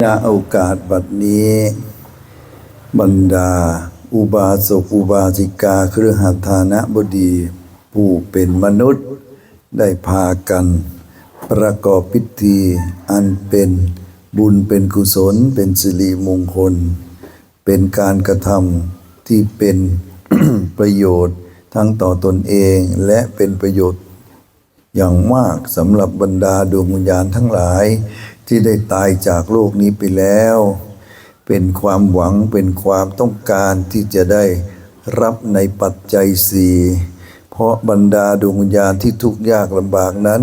ณโอกาสบัดนี้ บรรดา อุบาสกอุบาสิกาเครือหัตถานะบดี ผู้เป็นมนุษย์ได้พากัน ประกอบพิธีอันเป็นบุญเป็นกุศล เป็นสิริมงคล เป็นการกระทำที่เป็นประโยชน์ทั้งต่อตนเองและเป็นประโยชน์ อย่างมากสำหรับบรรดาดวงวิญญาณทั้งหลาย ที่ได้ตายจากโลกนี้ไปแล้ว เป็นความหวังเป็นความต้องการที่จะได้รับในปัจจัยสี่เพราะบรรดาดวงวิญญาณที่ทุกข์ยากลำบากนั้น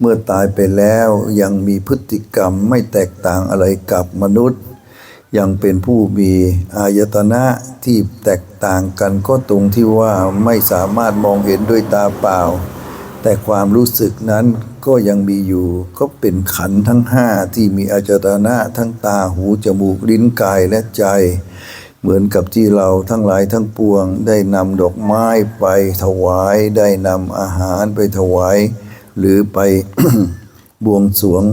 เมื่อตายไปแล้วยังมีพฤติกรรมไม่แตกต่างอะไรกับมนุษย์ ยังเป็นผู้มีอายตนะที่แตกต่างกันก็ตรงที่ว่าไม่สามารถมองเห็นด้วยตาเปล่า แต่ความรู้สึกนั้นก็ยังมีอยู่ก็เป็นขันทั้งห้าที่มีอายตนะทั้งตาหูจมูกลิ้นกายและใจ เหมือนกับที่เราทั้งหลายทั้งปวง ได้นำดอกไม้ไปถวายได้นำอาหารไปถวาย หรือไปบวงสรวง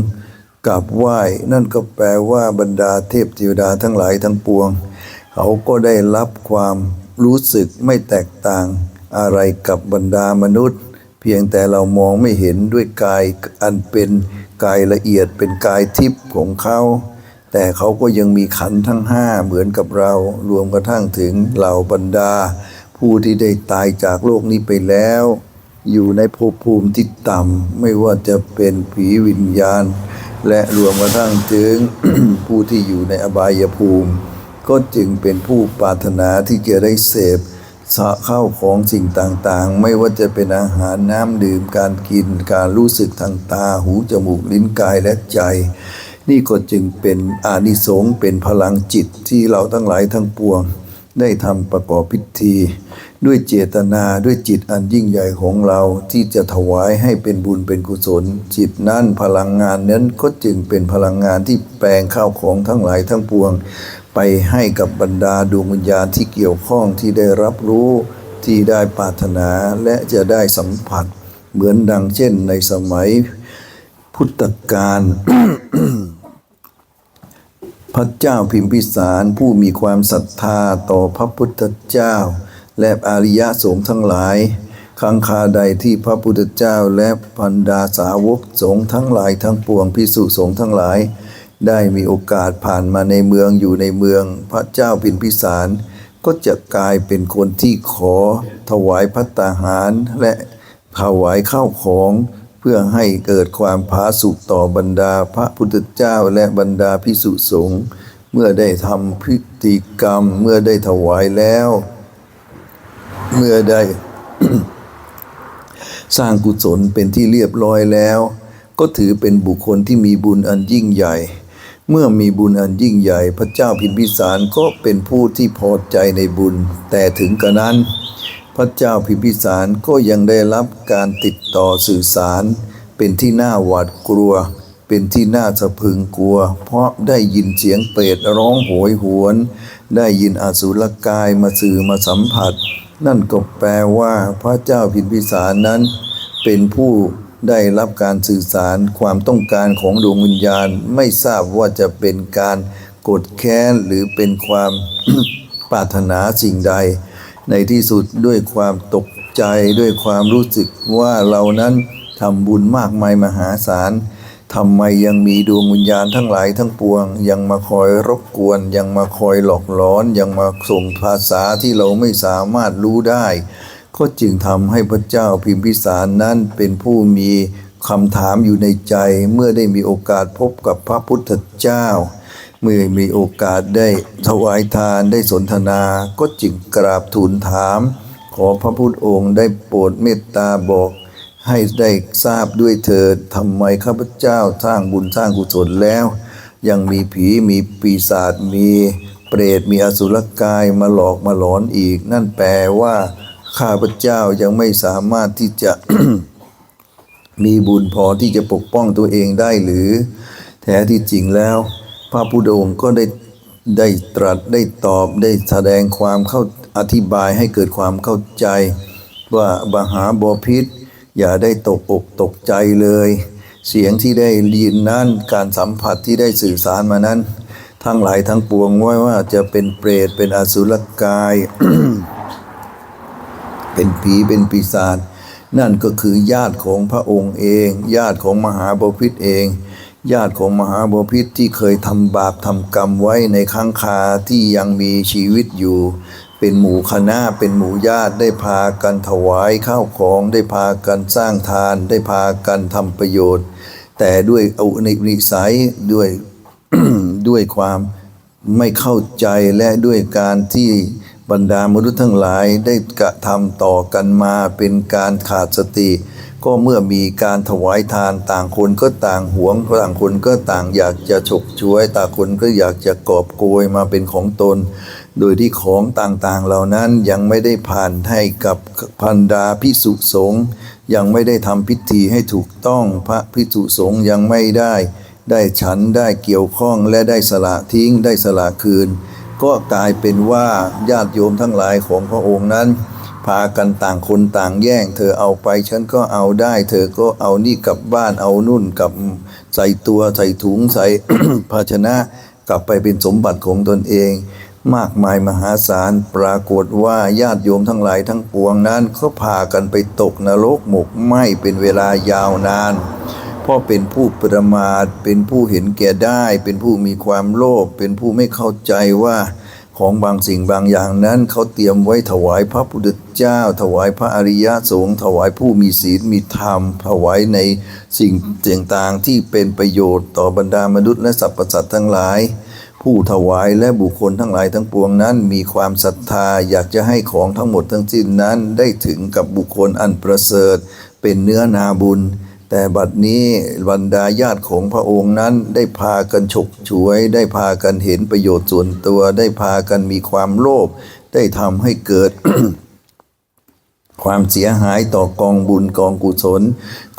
กราบไหว้ นั่นก็แปลว่าบรรดาเทพเทวดาทั้งหลายทั้งปวง เขาก็ได้รับความรู้สึกไม่แตกต่างอะไรกับบรรดามนุษย์ เพียงแต่เรามองไม่เห็นด้วยกายอันเป็นกายละเอียดเป็นกายทิพย์ของเขา แต่เขาก็ยังมีขันทั้งห้าเหมือนกับเรา รวมกระทั่งถึงเหล่าบรรดา ผู้ที่ได้ตายจากโลกนี้ไปแล้ว อยู่ในภพภูมิที่ต่ำไม่ว่าจะเป็นผีวิญญาณ และรวมกระทั่งถึงผู้ที่อยู่ในอบายภูมิ ก็จึงเป็นผู้ปรารถนาที่จะได้เสพ สะเข้าของสิ่งต่างๆ ไม่ว่าจะเป็นอาหารน้ำดื่มการกินการรู้สึกทางตาหูจมูกลิ้นกายและใจ นี่ก็จึงเป็นอานิสงส์เป็นพลังจิตที่เราทั้งหลายทั้งปวง ได้ทำประกอบพิธี ด้วยเจตนาด้วยจิตอันยิ่งใหญ่ของเราที่จะถวายให้เป็นบุญเป็นกุศล จิตนั้นพลังงานนั้นก็จึงเป็นพลังงานที่แปลงข้าวของทั้งหลายทั้งปวง ไปให้กับบรรดาดวงวิญญาณที่เกี่ยวข้องที่ได้รับรู้ที่ได้ปรารถนาและจะได้สัมผัสเหมือนดังเช่นในสมัยพุทธกาลพระเจ้าพิมพิสารผู้มีความศรัทธาต่อพระพุทธเจ้า และอริยสงฆ์ทั้งหลาย ครั้งคาใดที่พระพุทธเจ้าและพันดาสาวกสงฆ์ทั้งหลายทั้งปวงพิสุสงฆ์ทั้งหลาย ได้มีโอกาสผ่านมาในเมืองอยู่ในเมือง พระเจ้าพิมพิสาร ก็จะกลายเป็นคนที่ขอถวายพัตตาหารและถวายข้าวของเพื่อให้เกิดความผาสุกต่อบรรดาพระพุทธเจ้าและบรรดาพิสุสงฆ์เมื่อได้ทำพิธีกรรมเมื่อได้ถวายแล้ว เมื่อได้สร้างกุศลเป็นที่เรียบร้อยแล้ว ก็ถือเป็นบุคคลที่มีบุญอันยิ่งใหญ่ เมื่อมีบุญอันยิ่งใหญ่ พระเจ้าพิมพิสารก็เป็นผู้ที่พอใจในบุญ แต่ถึงกระนั้น พระเจ้าพิมพิสารก็ยังได้รับการติดต่อสื่อสาร เป็นที่น่าหวาดกลัว เป็นที่น่าสะพึงกลัว เพราะได้ยินเสียงเปรตร้องโหยหวน ได้ยินอสุรกายมาสื่อมาสัมผัส นั่นก็แปลว่าพระเจ้าพิมพิสารนั้น เป็นผู้ ได้รับการสื่อสารความต้องการของดวงวิญญาณ ไม่ทราบว่าจะเป็นการกดแค้นหรือเป็นความปรารถนาสิ่งใด ในที่สุดด้วยความตกใจด้วยความรู้สึกว่าเรานั้นทำบุญมากมายมหาศาลทำไมยังมีดวงวิญญาณทั้งหลายทั้งปวง ยังมาคอยรบกวน ยังมาคอยหลอกหลอน ยังมาส่งภาษาที่เราไม่สามารถรู้ได้ ก็จึงทำให้พระเจ้าพิมพิสารนั้นเป็นผู้มีคำถามอยู่ในใจเมื่อได้มีโอกาสพบกับพระพุทธเจ้า เมื่อมีโอกาสได้ถวายทานได้สนทนา ก็จึงกราบทูลถาม ขอพระพุทธองค์ได้โปรดเมตตาบอก ให้ได้ทราบด้วยเถิดทำไมข้าพเจ้าสร้างบุญสร้างกุศลแล้ว ยังมีผีมีปีศาจมีเปรตมีอสุรกายมาหลอกมาหลอนอีก นั่นแปลว่า ข้าพเจ้ายังไม่สามารถที่จะมีบุญพอที่จะปกป้องตัวเองได้หรือ แท้ที่จริงแล้ว พระพุทธองค์ก็ได้ได้ตรัสได้ตอบได้แสดงความเข้าอธิบายให้เกิดความเข้าใจ ว่าบาหาบอพิษ อย่าได้ตกอกตกใจเลย เสียงที่ได้ยินนั้นการสัมผัสที่ได้สื่อสารมานั้น ทั้งหลายทั้งปวงไม่ว่าจะเป็นเปรตเป็นอสุรกาย เป็นผีเป็นปีศาจนั่นก็คือญาติของพระองค์เอง ญาติของมหาบพิตรเอง ญาติของมหาบพิตรที่เคยทำบาปทำกรรมไว้ในข้างคาที่ยังมีชีวิตอยู่ เป็นหมู่คณะเป็นหมู่ญาติได้พากันถวายข้าวของได้พากันสร้างทานได้พากันทำประโยชน์ แต่ด้วยอุนิสัยด้วยด้วยความไม่เข้าใจและด้วยการที่ บรรดามนุษย์ทั้งหลายได้กระทำต่อกันมาเป็นการขาดสติ ก็เมื่อมีการถวายทานต่างคนก็ต่างหวงต่างคนก็ต่างอยากจะฉกช่วย ต่างคนก็อยากจะกอบโกยมาเป็นของตน โดยที่ของต่างๆเหล่านั้นยังไม่ได้ผ่านให้กับพันดาพิสุสงฆ์ยังไม่ได้ทำพิธีให้ถูกต้องพระพิสุสงฆ์ยังไม่ได้ ได้ฉันได้เกี่ยวข้องและได้สละทิ้งได้สละคืน ก็กลายเป็นว่าญาติโยมทั้งหลายของพระองค์นั้น พากันต่างคนต่างแย่ง เธอเอาไปฉันก็เอาได้ เธอก็เอานี่กลับบ้านเอานุ่นกลับใส่ตัวใส่ถุงใส่ภาชนะกลับไปเป็นสมบัติของตนเอง มากมายมหาศาลปรากฏว่าญาติโยมทั้งหลายทั้งปวงนั้นก็พากันไปตกนรกหมกไหมเป็นเวลายาวนาน เพราะเป็นผู้ประมาท เป็นผู้เห็นแก่ได้ เป็นผู้มีความโลภ เป็นผู้ไม่เข้าใจว่าของบางสิ่งบางอย่างนั้นเขาเตรียมไว้ถวายพระพุทธเจ้า ถวายพระอริยสงฆ์ถวายผู้มีศีลมีธรรม ถวายในสิ่งต่างๆที่เป็นประโยชน์ต่อบรรดามนุษย์และสรรพสัตว์ทั้งหลาย ผู้ถวายและบุคคลทั้งหลายทั้งปวงนั้น มีความศรัทธาอยากจะให้ของทั้งหมดทั้งสิ้นนั้นได้ถึงกับบุคคลอันประเสริฐ เป็นเนื้อนาบุญ แต่บัดนี้บรรดาญาติของพระองค์นั้นได้พากันฉกฉวย ได้พากันเห็นประโยชน์ส่วนตัว ได้พากันมีความโลภได้ทำให้เกิด ความเสียหายต่อกองบุญกองกุศล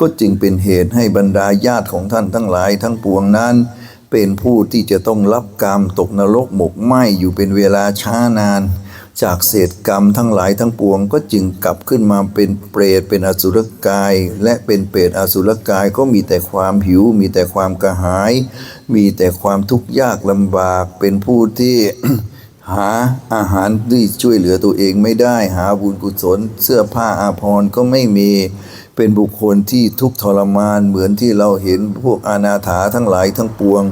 ก็จึงเป็นเหตุให้บรรดาญาติของท่านทั้งหลายทั้งปวงนั้น เป็นผู้ที่จะต้องรับกรรมตกนรกหมกไหมอยู่เป็นเวลาช้านาน จากเศษกรรมทั้งหลายทั้งปวงก็จึงกลับขึ้นมาเป็นเปรตเป็นอสุรกาย และเป็นเปรตอสุรกายก็มีแต่ความหิว มีแต่ความกระหาย มีแต่ความทุกข์ยากลำบากเป็นผู้ที่หาอาหารที่ช่วยเหลือตัวเองไม่ได้หาบุญกุศล เสื้อผ้าอาภรณ์ก็ไม่มีเป็นบุคคลที่ทุกข์ทรมานเหมือนที่เราเห็นพวกอนาถาทั้งหลายทั้งปวง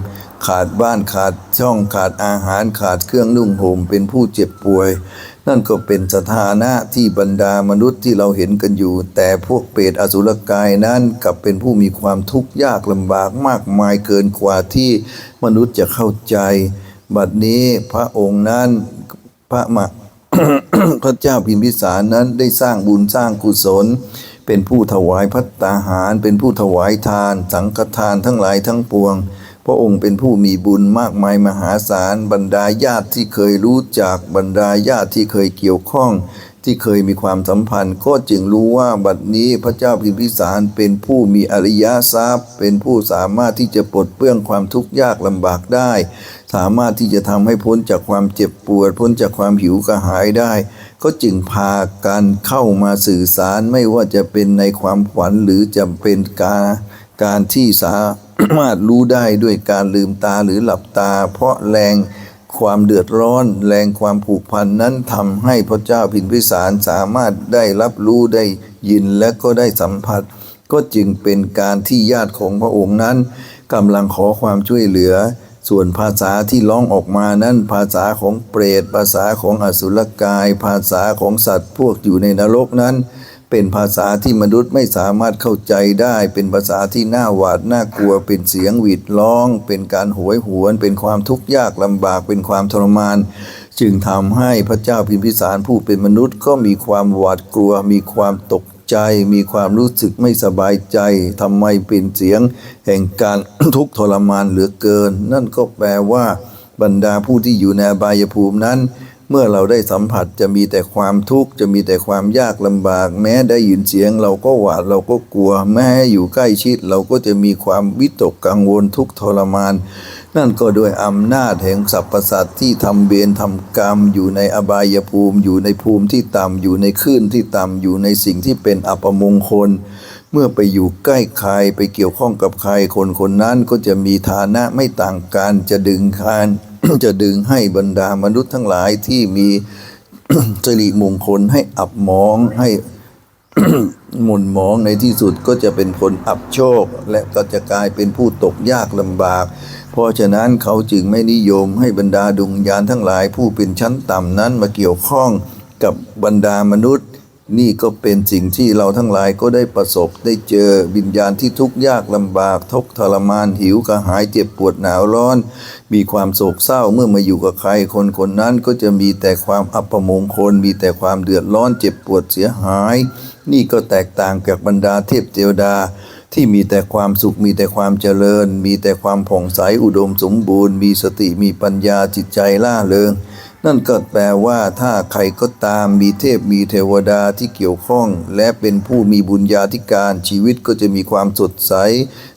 ขาดบ้านขาดช่องขาดอาหารขาดเครื่องนุ่งห่มเป็นผู้เจ็บป่วย นั่นก็เป็นสถานะที่บรรดามนุษย์ที่เราเห็นกันอยู่ แต่พวกเปรตอสุรกายนั้นกลับเป็นผู้มีความทุกข์ยากลำบากมากมายเกินกว่าที่มนุษย์จะเข้าใจ บัดนี้พระองค์นั้นพระมะพระเจ้าพิมพิสารนั้นได้สร้างบุญสร้างกุศล เป็นผู้ถวายพัตตาหาร เป็นผู้ถวายทาน สังฆทานทั้งหลายทั้งปวง พระองค์เป็นผู้มีบุญมากมายมหาศาล บรรดาญาติที่เคยรู้จักบรรดาญาติที่เคยเกี่ยวข้อง ที่เคยมีความสัมพันธ์ ก็จึงรู้ว่าบัดนี้พระเจ้าพิมพิสารเป็นผู้มีอริยทรัพย์ เป็นผู้สามารถที่จะปลดเปลื้องความทุกข์ยากลำบากได้ สามารถที่จะทำให้พ้นจากความเจ็บปวด พ้นจากความหิวกระหายได้ก็จึงพากันเข้ามาสื่อสารไม่ว่าจะเป็นในความฝันหรือจะเป็นการการที่สาามารถรู้ได้ด้วยการลืมตาหรือหลับตา เพราะแรงความเดือดร้อน แรงความผูกพันนั้นทำให้พระเจ้าพิมพิสารสามารถได้รับรู้ได้ยินและก็ได้สัมผัส ก็จึงเป็นการที่ญาติของพระองค์นั้นกำลังขอความช่วยเหลือ ส่วนภาษาที่ร้องออกมานั้นภาษาของเปรต ภาษาของอสุรกาย ภาษาของสัตว์พวกอยู่ในนรกนั้น เป็นภาษาที่มนุษย์ไม่สามารถเข้าใจได้ เป็นภาษาที่น่าหวาดน่ากลัว เป็นเสียงหวีดร้อง เป็นการหวยหวน เป็นความทุกข์ยากลำบาก เป็นความทรมาน จึงทำให้พระเจ้าพิมพิสารผู้เป็นมนุษย์ก็มีความหวาดกลัว มีความตกใจ มีความรู้สึกไม่สบายใจทำไมเป็นเสียง แห่งการทุกข์ทรมานเหลือเกิน นั่นก็แปลว่าบรรดาผู้ที่อยู่ในบายภูมินั้น เมื่อเราได้สัมผัสจะมีแต่ความทุกข์จะมีแต่ความยากลำบาก แม้ได้ยินเสียงเราก็หวาดเราก็กลัว แม้อยู่ใกล้ชิดเราก็จะมีความวิตกกังวลทุกทรมาน นั่นก็โดยอำนาจแห่งสรรพสัตว์ที่ทำเวรทำกรรม อยู่ในอบายภูมิ อยู่ในภูมิที่ต่ำอยู่ในคลื่นที่ต่ำอยู่ในสิ่งที่เป็นอัปมงคลเมื่อไปอยู่ใกล้ใครไปเกี่ยวข้องกับใครคนคนนั้นก็จะมีฐานะไม่ต่างกันจะดึงคาน จะดึงให้บรรดามนุษย์ทั้งหลายที่มีสิริมงคลให้อับมองให้หมุนมองในที่สุดก็จะเป็นคนอับโชค และก็จะกลายเป็นผู้ตกยากลำบาก เพราะฉะนั้นเขาจึงไม่นิยมให้บรรดาดวงวิญาณทั้งหลายผู้เป็นชั้นต่ำนั้นมาเกี่ยวข้องกับบรรดามนุษย์ นี่ก็เป็นสิ่งที่เราทั้งหลายก็ได้ประสบได้เจอวิญญาณที่ทุกข์ยากลำบากทุกข์ทรมานหิวกระหายเจ็บปวดหนาวร้อน มีความโศกเศร้าเมื่อมาอยู่กับใคร คนคนนั้นก็จะมีแต่ความอัปมงคล มีแต่ความเดือดร้อนเจ็บปวดเสียหาย นี่ก็แตกต่างจากบรรดาเทพเทวดาที่มีแต่ความสุขมีแต่ความเจริญ มีแต่ความผ่องใสอุดมสมบูรณ์ มีสติมีปัญญาจิตใจล่าเริง นั่นก็แปลว่าถ้าใครก็ตามมีเทพมีเทวดาที่เกี่ยวข้อง และเป็นผู้มีบุญญาธิการชีวิตก็จะมีความสดใส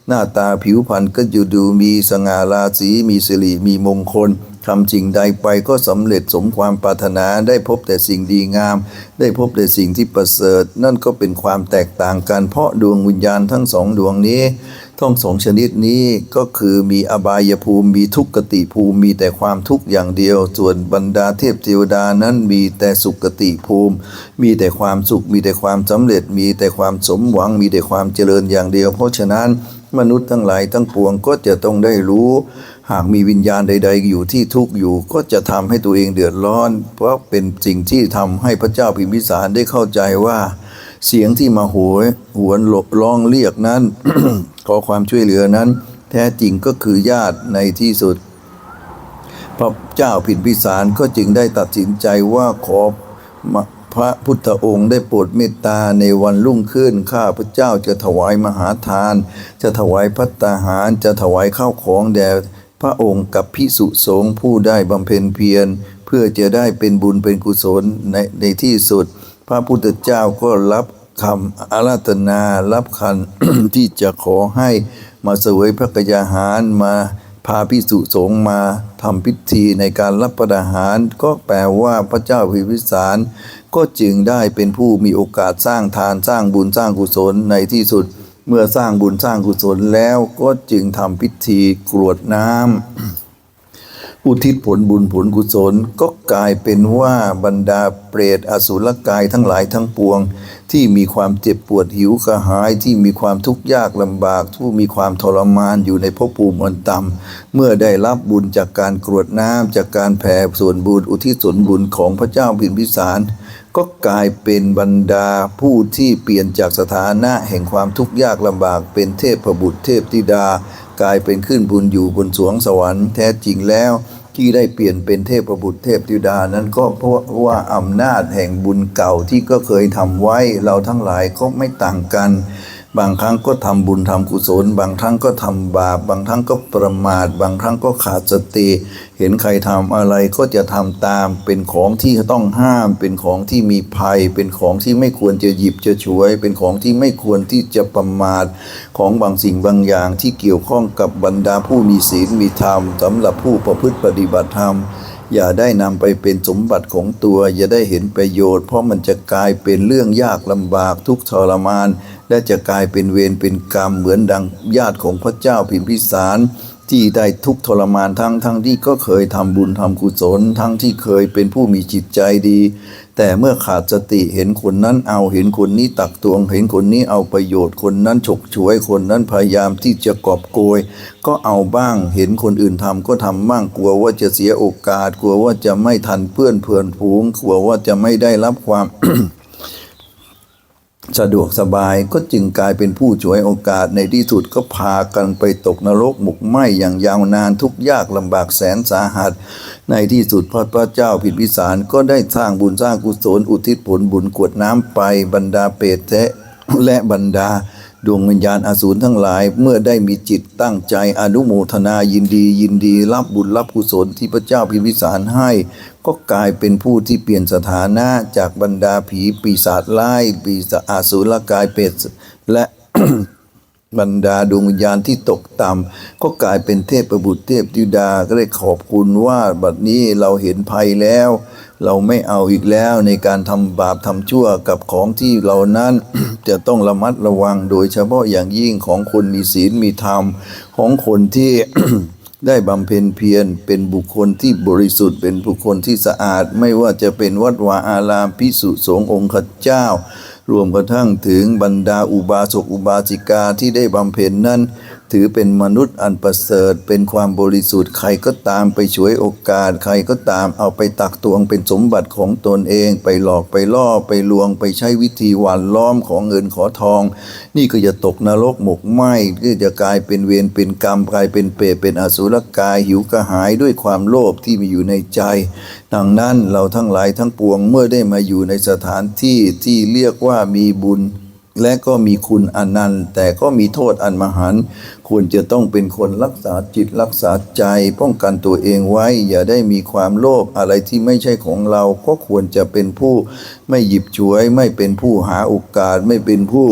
หน้าตาผิวพรรณก็จะดูมีสง่าราศีมีสิริมีมงคลทำสิ่งใดไปก็สำเร็จสมความปรารถนาได้พบแต่สิ่งดีงาม ได้พบแต่สิ่งที่ประเสริฐ นั่นก็เป็นความแตกต่างกันเพราะดวงวิญญาณทั้งสองดวงนี้ ทั้งสองชนิดนี้ก็คือมีอบายภูมิมีทุกขติภูมิมีแต่ความทุกข์อย่างเดียว ส่วนบรรดาเทพเทวดานั้นมีแต่สุขติภูมิ มีแต่ความสุข มีแต่ความสำเร็จ มีแต่ความสมหวัง มีแต่ความเจริญอย่างเดียว เพราะฉะนั้นมนุษย์ทั้งหลายทั้งปวงก็จะต้องได้รู้ หากมีวิญญาณใด ๆ อยู่ที่ทุกข์อยู่ก็จะทำให้ตัวเองเดือดร้อน เพราะเป็นสิ่งที่ทำให้พระเจ้าพิมพิสารได้เข้าใจว่า เสียงที่มาโหยหวนหลบร้องเรียกนั้น ขอความช่วยเหลือนั้น แท้จริงก็คือญาติในที่สุด พระเจ้าผินพิสารก็จึงได้ตัดสินใจว่าขอพระพุทธองค์ได้โปรดเมตตาในวันรุ่งขึ้น ข้าพระเจ้าจะถวายมหาทาน จะถวายพัตตาหาร จะถวายข้าวของแด่พระองค์กับพิสุสงฆ์ผู้ได้บำเพ็ญเพียร เพื่อจะได้เป็นบุญเป็นกุศลในในที่สุด พระพุทธเจ้าก็รับ คำอาราธนารับคันที่จะขอให้มาเสวยพระกยาหารมาพาพิสุสงมาทำพิธีในการรับประทานก็แปลว่าพระเจ้าพิพิสาร ก็จึงได้เป็นผู้มีโอกาสสร้างทานสร้างบุญสร้างกุศลในที่สุด เมื่อสร้างบุญสร้างกุศลแล้วก็จึงทำพิธีกรวดน้ำ อุทิศผลบุญผลกุศลก็กลายเป็นว่าบรรดาเปรตอสุรกายทั้งหลายทั้งปวง ที่มีความเจ็บปวดหิวกระหายที่มีความทุกข์ยากลำบากผู้มีความทรมานอยู่ในภพภูมิอันต่ำเมื่อได้รับบุญจากการกรวดน้ำจากการแผ่ส่วนบุญอุทิศส่วนบุญของพระเจ้าพิมพิสาร ก็กลายเป็นบรรดาผู้ที่เปลี่ยนจากสถานะแห่งความทุกข์ยากลำบากเป็นเทพบุตรเทพธิดา กลายเป็นขึ้นบุญอยู่บนสวงสวรรค์แท้จริงแล้วที่ได้เปลี่ยนเป็นเทพบุตรเทพธิดานั้นก็เพราะว่าอำนาจแห่งบุญเก่าที่ก็เคยทำไว้เราทั้งหลายก็ไม่ต่างกัน บางครั้งก็ทำบุญทำกุศล บางครั้งก็ทำบาป บางครั้งก็ประมาท บางครั้งก็ขาดสติ เห็นใครทำอะไรก็จะทำตาม เป็นของที่ต้องห้าม เป็นของที่มีภัย เป็นของที่ไม่ควรจะหยิบจะฉวย เป็นของที่ไม่ควรที่จะประมาท ของบางสิ่งบางอย่างที่เกี่ยวข้องกับบรรดาผู้มีศีลมีธรรมสำหรับผู้ประพฤติปฏิบัติธรรมอย่าได้นำไปเป็นสมบัติของตัว อย่าได้เห็นประโยชน์ เพราะมันจะกลายเป็นเรื่องยากลำบากทุกทรมาน และจะกลายเป็นเวรเป็นกรรมเหมือนดังญาติของพระเจ้าพิมพิสาร ที่ได้ทุกทรมานทั้งทั้งที่ก็เคยทำบุญทำกุศล ทั้งที่เคยเป็นผู้มีจิตใจดี แต่เมื่อขาดสติเห็นคนนั้นเอาเห็นคนนี้ตักตวง เห็นคนนี้เอาประโยชน์คนนั้นฉกฉวยคนนั้นพยายามที่จะกอบโกย ก็เอาบ้างเห็นคนอื่นทำก็ทำบ้างกลัวว่าจะเสียโอกาส กลัวว่าจะไม่ทันเพื่อนเพื่อนผูงกลัวว่าจะไม่ได้รับความ สะดวกสบายก็จึงกลายเป็นผู้ฉวยโอกาสในที่สุดก็พากันไปตกนรกหมกไหมอย่างยาวนานทุกยากลำบากแสนสาหัส ในที่สุดพระพระเจ้าผิดวิสารก็ได้สร้างบุญสร้างกุศลอุทิศผลบุญกวดน้ำไปบรรดาเปรตแทะและบรรดา ดวงวิญญาณอสูรทั้งหลายเมื่อได้มีจิตตั้งใจอนุโมทนายินดียินดีรับบุญรับกุศลที่พระเจ้าพิมพิสารให้ ก็กลายเป็นผู้ที่เปลี่ยนสถานะจากบรรดาผีปีศาจร้ายปีศาจอสูรกายเปรตและบรรดาดวงวิญญาณที่ตกต่ำก็กลายเป็นเทพประบุตรเทพธิดาก็ได้ขอบคุณว่าบัดนี้เราเห็นภัยแล้ว เราไม่เอาอีกแล้วในการทำบาปทำชั่วกับของที่เรานั้น จะต้องระมัดระวังโดยเฉพาะอย่างยิ่งของคนมีศีลมีธรรม ของคนที่ ได้บำเพ็ญเพียรเป็นบุคคลที่บริสุทธิ์เป็นบุคคลที่สะอาด ไม่ว่าจะเป็นวัดวาอารามพิสุสงฆ์องค์ข้าเจ้ารวมกระทั่งถึงบรรดาอุบาสกอุบาสิกาที่ได้บำเพ็ญนั้น ถือเป็นมนุษย์อันประเสริฐ เป็นความบริสุทธิ์ใครก็ตามไปฉวยโอกาส ใครก็ตามเอาไปตักตวงเป็นสมบัติของตนเอง ไปหลอกไปล่อไปลวงไปใช้วิธีหวานล้อมของเงินขอทอง นี่ก็จะตกนรกหมกไหมก็จะกลายเป็นเวรเป็นกรรมกลายเป็นเปรตเป็นอสุรกายหิวกระหายด้วยความโลภที่มีอยู่ในใจ ดังนั้นเราทั้งหลายทั้งปวงเมื่อได้มาอยู่ในสถานที่ที่เรียกว่ามีบุญ และก็มีคุณอนันต์ แต่ก็มีโทษอันมหันต์ควรจะต้องเป็นคนรักษาจิตรักษาใจ ป้องกันตัวเองไว้ อย่าได้มีความโลภอะไรที่ไม่ใช่ของเรา ก็ควรจะเป็นผู้ไม่หยิบฉวย ไม่เป็นผู้หาโอกาสไม่เป็นผู้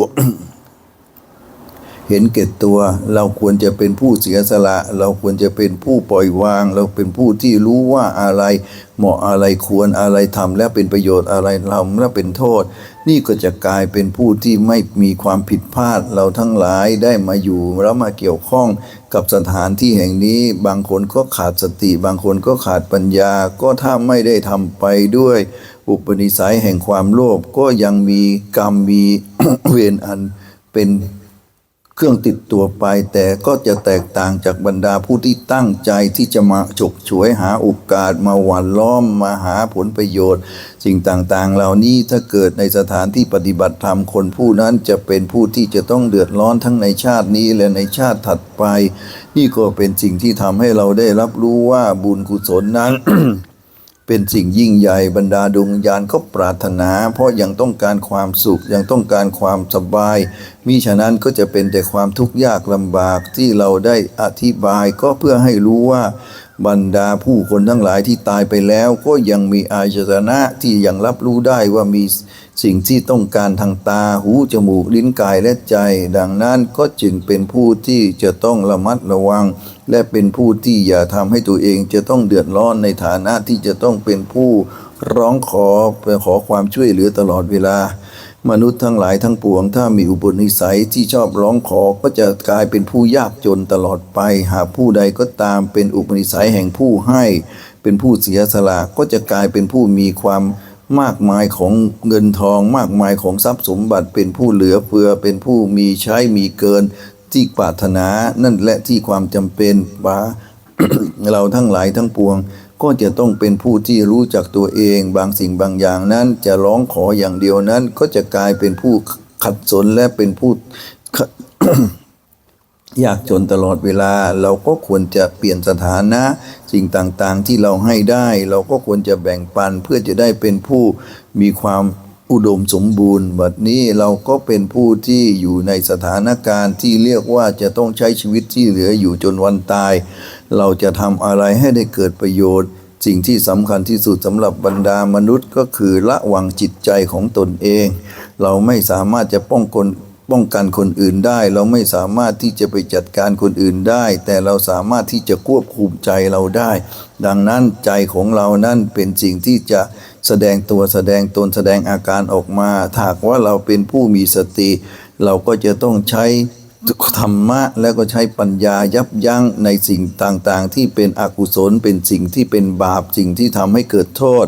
เห็นเก็ดตัว เราควรจะเป็นผู้เสียสละ เราควรจะเป็นผู้ปล่อยวาง เราเป็นผู้ที่รู้ว่าอะไร เหมาะอะไรควรอะไรทำแล้วเป็นประโยชน์อะไรทำแล้วเป็นโทษ นี่ก็จะกลายเป็นผู้ที่ไม่มีความผิดพลาดเราทั้งหลายได้มาอยู่แล้วมาเกี่ยวข้องกับสถานที่แห่งนี้ บางคนก็ขาดสติ บางคนก็ขาดปัญญา ก็ถ้าไม่ได้ทำไปด้วย อุปนิสัยแห่งความโลภก็ยังมีกรรมมีเวรอันเป็น เครื่องติดตัวไปแต่ก็จะแตกต่างจากบรรดาผู้ที่ตั้งใจที่จะมาฉกฉวยหาโอกาสมาหวันล้อมมาหาผลประโยชน์ สิ่งต่างๆ เหล่านี้ถ้าเกิดในสถานที่ปฏิบัติธรรมคนผู้นั้นจะเป็นผู้ที่จะต้องเดือดร้อนทั้งในชาตินี้และในชาติถัดไป นี่ก็เป็นสิ่งที่ทำให้เราได้รับรู้ว่าบุญกุศลนั้น เป็นสิ่งยิ่งใหญ่บรรดาดวงวิญญาณก็ปรารถนา เพราะยังต้องการความสุขยังต้องการความสบาย มิฉะนั้นก็จะเป็นแต่ความทุกข์ยากลำบากที่เราได้อธิบายก็เพื่อให้รู้ว่าบรรดาผู้คนทั้งหลายที่ตายไปแล้ว ก็ยังมีอายตนะที่ยังรับรู้ได้ว่ามี สิ่งที่ต้องการทางตาหูจมูกลิ้นกายและใจ ดังนั้นก็จึงเป็นผู้ที่จะต้องระมัดระวัง และเป็นผู้ที่อย่าทำให้ตัวเองจะต้องเดือดร้อนในฐานะที่จะต้องเป็นผู้ร้องขอไปขอความช่วยเหลือตลอดเวลา มนุษย์ทั้งหลายทั้งปวง ถ้ามีอุปนิสัยที่ชอบร้องขอก็จะกลายเป็นผู้ยากจนตลอดไป หากผู้ใดก็ตามเป็นอุปนิสัยแห่งผู้ให้ เป็นผู้เสียสละก็จะกลายเป็นผู้มีความ มากมายของเงินทอง มากมายของทรัพย์สมบัติเป็นผู้เหลือเฟือเป็นผู้มีใช้มีเกินที่ปรารถนานั่นและที่ความจำเป็นบาเราทั้งหลายทั้งปวง ก็จะต้องเป็นผู้ที่รู้จักตัวเอง บางสิ่งบางอย่างนั้นจะร้องขออย่างเดียวนั้น ก็จะกลายเป็นผู้ขัดสนและเป็นผู้ยากจนตลอดเวลา เราก็ควรจะเปลี่ยนสถานะ สิ่งต่างๆที่เราให้ได้ เราก็ควรจะแบ่งปันเพื่อจะได้เป็นผู้มีความอุดมสมบูรณ์บัดนี้เราก็เป็นผู้ที่อยู่ในสถานการณ์ที่เรียกว่าจะต้องใช้ชีวิตที่เหลืออยู่จนวันตาย เราจะทำอะไรให้ได้เกิดประโยชน์ สิ่งที่สำคัญที่สุดสำหรับบรรดามนุษย์ก็คือละวังจิตใจของตนเอง เราไม่สามารถจะป้องกัน ป้องกันคนอื่นได้ เราไม่สามารถที่จะไปจัดการคนอื่นได้ แต่เราสามารถที่จะควบคุมใจเราได้ ดังนั้นใจของเรานั้นเป็นสิ่งที่จะแสดงตัวแสดงตนแสดงอาการออกมาถ้าหากว่าเราเป็นผู้มีสติ เราก็จะต้องใช้ธรรมะแล้วก็ใช้ปัญญายับยั้งในสิ่งต่างๆ ที่เป็นอกุศลเป็นสิ่งที่เป็นบาปสิ่งที่ทำให้เกิดโทษ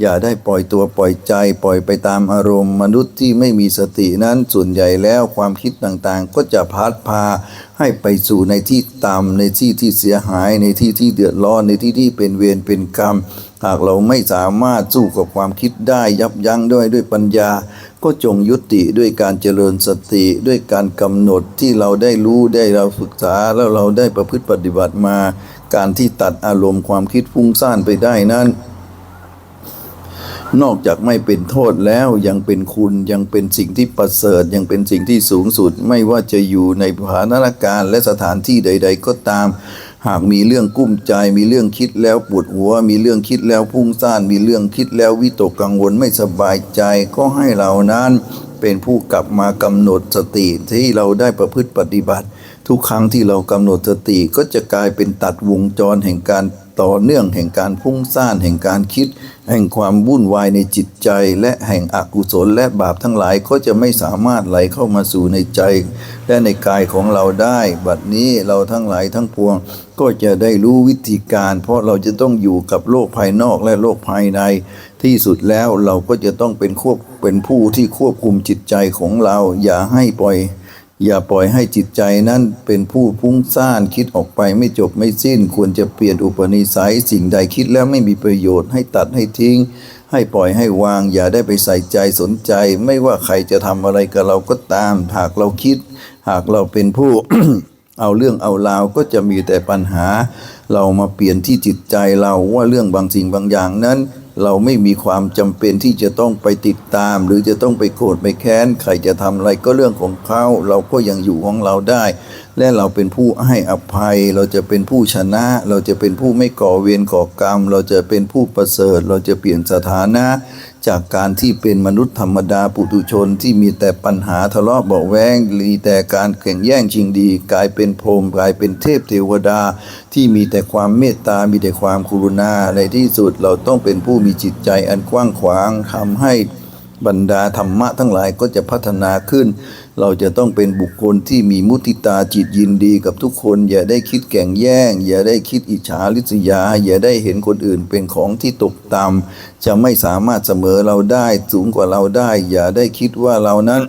อย่าได้ปล่อยตัวปล่อยใจปล่อยไปตามอารมณ์ มนุษย์ที่ไม่มีสตินั้นส่วนใหญ่แล้วความคิดต่างๆ ก็จะพัดพาให้ไปสู่ในที่ต่ำในที่ที่เสียหายในที่ที่เดือดร้อนในที่ที่เป็นเวรเป็นกรรม หากเราไม่สามารถสู้กับความคิดได้ยับยั้งด้วยด้วยปัญญา ก็จงยุติด้วยการเจริญสติด้วยการกำหนดที่เราได้รู้ได้เราศึกษาแล้วเราได้ประพฤติปฏิบัติมา การที่ตัดอารมณ์ความคิดฟุ้งซ่านไปได้นั้น นอกจากไม่เป็นโทษแล้วยังเป็นคุณยังเป็นสิ่งที่ประเสริฐยังเป็นสิ่งที่สูงสุด ไม่ว่าจะอยู่ในสถานการณ์และสถานที่ใด ๆ ก็ตาม หากมีเรื่องกุ้มใจ มีเรื่องคิดแล้วปวดหัว มีเรื่องคิดแล้วพุ่งซ่าน มีเรื่องคิดแล้ววิตกกังวลไม่สบายใจก็ให้เรานั้นเป็นผู้กลับมากำหนดสติที่เราได้ประพฤติปฏิบัติ ทุกครั้งที่เรากำหนดสติก็จะกลายเป็นตัดวงจรแห่งการ ต่อเนื่องแห่งการพุ่งซ่านแห่งการคิด แห่งความวุ่นวายในจิตใจ และแห่งอกุศลและบาปทั้งหลายก็จะไม่สามารถไหลเข้ามาสู่ในใจ และในกายของเราได้ บัดนี้เราทั้งหลายทั้งปวง ก็จะได้รู้วิธีการ เพราะเราจะต้องอยู่กับโลกภายนอกและโลกภายใน ที่สุดแล้วเราก็จะต้องเป็นควบเป็นผู้ที่ควบคุมจิตใจของเราอย่าให้ปล่อย อย่าปล่อยให้จิตใจนั้นเป็นผู้พุ่งซ่านคิดออกไปไม่จบไม่สิ้น ควรจะเปลี่ยนอุปนิสัยสิ่งใดคิดแล้วไม่มีประโยชน์ให้ตัดให้ทิ้ง ให้ปล่อยให้วาง อย่าได้ไปใส่ใจสนใจ ไม่ว่าใครจะทำอะไรกับเราก็ตาม หากเราคิด หากเราเป็นผู้เอาเรื่องเอาราวก็จะมีแต่ปัญหา เรามาเปลี่ยนที่จิตใจเราว่าเรื่องบางสิ่งบางอย่างนั้น เราไม่มีความจำเป็นที่จะต้องไปติดตาม หรือจะต้องไปโกรธไปแค้น ใครจะทำอะไรก็เรื่องของเขาเราก็ยังอยู่ของเราได้ และเราเป็นผู้ให้อภัย เราจะเป็นผู้ชนะ เราจะเป็นผู้ไม่ก่อเวรก่อกรรม เราจะเป็นผู้ประเสริฐ เราจะเปลี่ยนสถานะ จากการที่เป็นมนุษย์ธรรมดาปุถุชนที่มีแต่ปัญหาทะเลาะเบาแวงมีแต่การแข่งแย่งชิงดี กลายเป็นพรหมกลายเป็นเทพเทวดา ที่มีแต่ความเมตตา มีแต่ความกรุณาในที่สุดเราต้องเป็นผู้มีจิตใจอันกว้างขวางทำให้บรรดาธรรมะทั้งหลายก็จะพัฒนาขึ้น เราจะต้องเป็นบุคคลที่มีมุติตาจิตยินดีกับทุกคน อย่าได้คิดแก่งแย่ง อย่าได้คิดอิจฉาริษยา อย่าได้เห็นคนอื่นเป็นของที่ตกต่ำจะไม่สามารถเสมอเราได้สูงกว่าเราได้ อย่าได้คิดว่าเรานั้น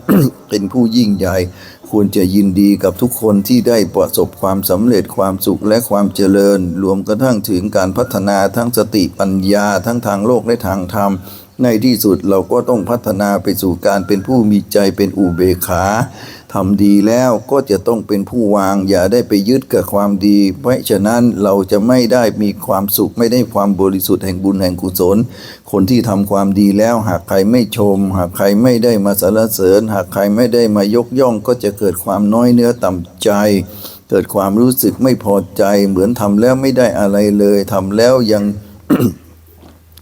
เป็นผู้ยิ่งใหญ่ ควรจะยินดีกับทุกคนที่ได้ประสบความสำเร็จความสุขและความเจริญ รวมกระทั่งถึงการพัฒนาทั้งสติปัญญาทั้งทางโลกและทางธรรม ในที่สุดเราก็ต้องพัฒนาไปสู่การเป็นผู้มีใจเป็นอุเบกขาทำดีแล้วก็จะต้องเป็นผู้วาง อย่าได้ไปยึดกับความดีเพราะฉะนั้นเราจะไม่ได้มีความสุขไม่ได้ความบริสุทธิ์แห่งบุญแห่งกุศล คนที่ทำความดีแล้วหากใครไม่ชม หากใครไม่ได้มาสรรเสริญ หากใครไม่ได้มายกย่องก็จะเกิดความน้อยเนื้อต่ำใจเกิดความรู้สึกไม่พอใจเหมือนทำแล้วไม่ได้อะไรเลยทำแล้วยัง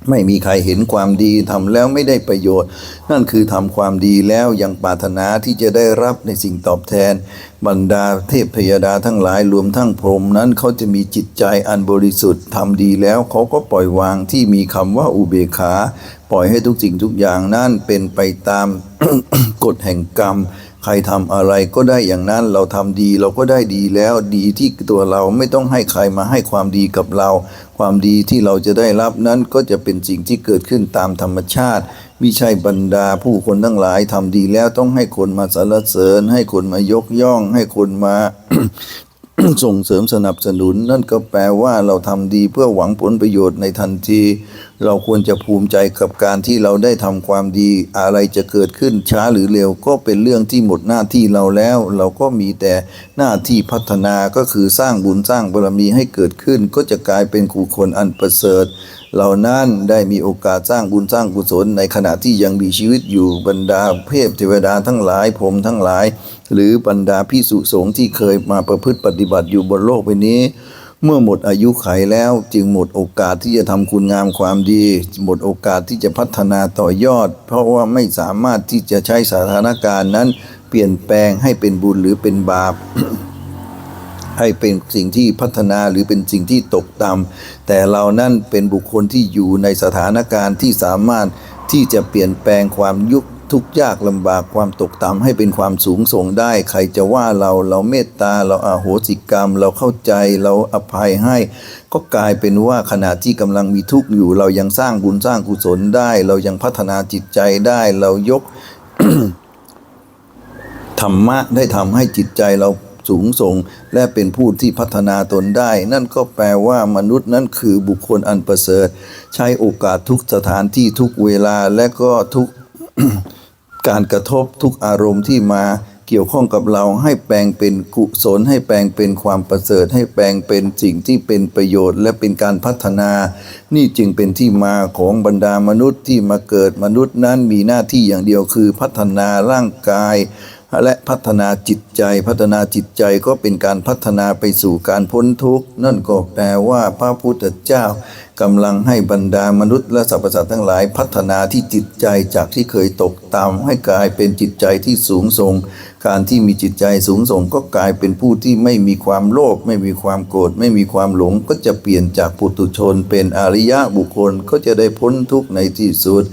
ไม่มีใครเห็นความดีทำแล้วไม่ได้ประโยชน์ นั่นคือทำความดีแล้วยังปรารถนาที่จะได้รับในสิ่งตอบแทน บรรดาเทพพยดาทั้งหลายรวมทั้งพรหมนั้นเขาจะมีจิตใจอันบริสุทธิ์ทำดีแล้วเขาก็ปล่อยวางที่มีคำว่าอุเบกขา ปล่อยให้ทุกสิ่งทุกอย่างนั้นเป็นไปตามกฎแห่งกรรม ใครทำอะไรก็ได้อย่างนั้นเราทำดีเราก็ได้ดีแล้วดีที่ตัวเราไม่ต้องให้ใครมาให้ความดีกับเรา ความดีที่เราจะได้รับนั้นก็จะเป็นสิ่งที่เกิดขึ้นตามธรรมชาติมิใช่บรรดาผู้คนทั้งหลายทำดีแล้วต้องให้คนมาสรรเสริญ ให้คนมายกย่อง ให้คนมาส่งเสริมสนับสนุน นั่นก็แปลว่าเราทำดีเพื่อหวังผลประโยชน์ในทันที เราควรจะภูมิใจกับการที่เราได้ทำความดีอะไรจะเกิดขึ้นช้าหรือเร็วก็เป็นเรื่องที่หมดหน้าที่เราแล้ว เราก็มีแต่หน้าที่พัฒนาก็คือสร้างบุญสร้างบารมีให้เกิดขึ้น ก็จะกลายเป็นคู่คนอันประเสริฐเหล่านั้นได้มีโอกาสสร้างบุญสร้างกุศลในขณะที่ยังมีชีวิตอยู่บรรดาเทพเทวดาทั้งหลายผมทั้งหลาย หรือบรรดาพิสุสงฆ์ที่เคยมาประพฤติปฏิบัติอยู่บนโลกใบนี้ เมื่อหมดอายุไขแล้วจึงหมดโอกาสที่จะทำคุณงามความดี หมดโอกาสที่จะพัฒนาต่อยอด เพราะว่าไม่สามารถที่จะใช้สถานการณ์นั้น เปลี่ยนแปลงให้เป็นบุญหรือเป็นบาป ให้เป็นสิ่งที่พัฒนาหรือเป็นสิ่งที่ตกต่ำแต่เรานั่นเป็นบุคคลที่อยู่ในสถานการณ์ที่สามารถที่จะเปลี่ยนแปลงความยุค ทุกข์ยากลำบากความตกต่ำให้เป็นความสูงส่งได้ ใครจะว่าเราเราเมตตาเราอาโหสิกรรม เราเข้าใจเราอภัยให้ ก็กลายเป็นว่าขณะที่กำลังมีทุกข์อยู่ เรายังสร้างบุญสร้างกุศลได้ เรายังพัฒนาจิตใจได้เรายกธรรมะได้ทำให้จิตใจเราสูงส่งและเป็นผู้ที่พัฒนาตนได้ นั่นก็แปลว่ามนุษย์นั้นคือบุคคลอันประเสริฐ ใช้โอกาสทุกสถานที่ทุกเวลาและก็ทุก การกระทบทุกอารมณ์ที่มาเกี่ยวข้องกับเราให้แปลงเป็นกุศล ให้แปลงเป็นความประเสริฐ ให้แปลงเป็นสิ่งที่เป็นประโยชน์ และเป็นการพัฒนา นี่จึงเป็นที่มาของบรรดามนุษย์ที่มาเกิดมนุษย์นั้นมีหน้าที่อย่างเดียวคือพัฒนาร่างกาย และพัฒนาจิตใจพัฒนาจิตใจก็เป็นการพัฒนาไปสู่การพ้นทุกข์ นั่นก็แปลว่าพระพุทธเจ้ากำลังให้บรรดามนุษย์และสรรพสัตว์ทั้งหลาย พัฒนาที่จิตใจจากที่เคยตกต่ำให้กลายเป็นจิตใจที่สูงส่ง การที่มีจิตใจสูงส่งก็กลายเป็นผู้ที่ไม่มีความโลภไม่มีความโกรธไม่มีความหลงก็จะเปลี่ยนจากปุถุชน เป็นอริยะบุคคลก็จะได้พ้นทุกข์ในที่สุด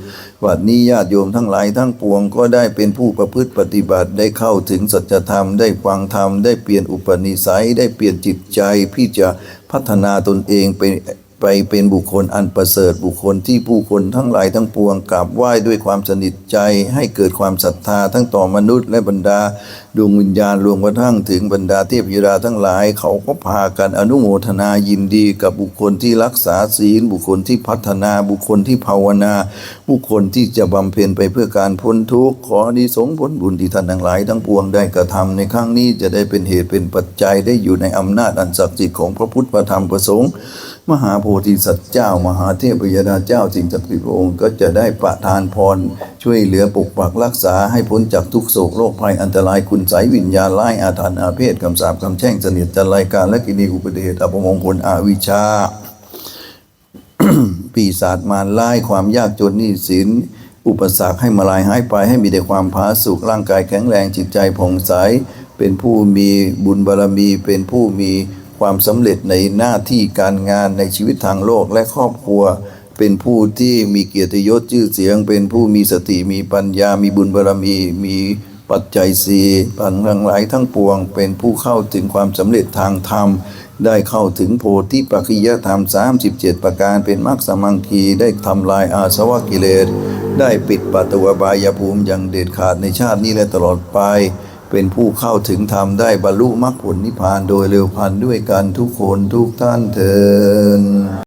วัดนี้ญาติโยมทั้งหลายทั้งปวงก็ได้เป็นผู้ประพฤติปฏิบัติได้เข้าถึงสัจธรรมได้ฟังธรรมได้เปลี่ยนอุปนิสัยได้เปลี่ยนจิตใจพี่จะพัฒนาตนเองเป็น ไปเป็นบุคคลอันประเสริฐบุคคลที่ผู้คนทั้งหลายทั้งปวงกราบไหว้ด้วยความสนิทใจ ให้เกิดความศรัทธาทั้งต่อมนุษย์และบรรดาดวงวิญญาณรวมกระทั่งถึงบรรดาเทพยดาทั้งหลาย เขาก็พากันอนุโมทนายินดีกับบุคคลที่รักษาศีล บุคคลที่พัฒนาบุคคลที่ภาวนา บุคคลที่จะบำเพ็ญไปเพื่อการพ้นทุกข์ขออนิสงผลบุญที่ท่านทั้งหลาย ทั้งปวงได้กระทำในครั้งนี้จะได้เป็นเหตุเป็นปัจจัยได้อยู่ในอำนาจอันศักดิ์สิทธิ์ของพระพุทธธรรมพระสงฆ์ มหาโพธิสัตว์เจ้า มหาเทพยดาเจ้าสิ่งศักดิ์สิทธิ์องค์ ก็จะได้ประทานพร ช่วยเหลือปกปักรักษาให้พ้นจากทุกโศกโรคภัยอันตรายคุณไสยวิญญาณร้ายอาถรรพ์อาเพศคำสาปคำแช่งเสนียดจันรายการและกินีอุปเดชอัปมงคลอาวิชชา ปีศาจมารร้ายความยากจนหนี้สินอุปสรรคให้มาลายหายไปให้มีแต่ความผาสุกร่างกายแข็งแรงจิตใจผ่องใสเป็นผู้มีบุญบารมีเป็นผู้มี ความสำเร็จในหน้าที่การงานในชีวิตทางโลกและครอบครัว เป็นผู้ที่มีเกียรติยศชื่อเสียง เป็นผู้มีสติมีปัญญา มีบุญบารมี มีปัจจัยสีปัญทั้งหลายทั้งปวง เป็นผู้เข้าถึงความสำเร็จทางธรรม ได้เข้าถึงโพธิปัจจยธรรม 37 ประการเป็นมรรคสมังคีได้ทำลายอาสวะกิเลสได้ปิดปัตตวบายภูมิอย่างเด็ดขาดในชาตินี้และตลอดไป เป็นผู้เข้าถึงธรรมได้บรรลุมรรคผลนิพพานโดยเร็วพันด้วยกันทุกคนทุกท่านเถิน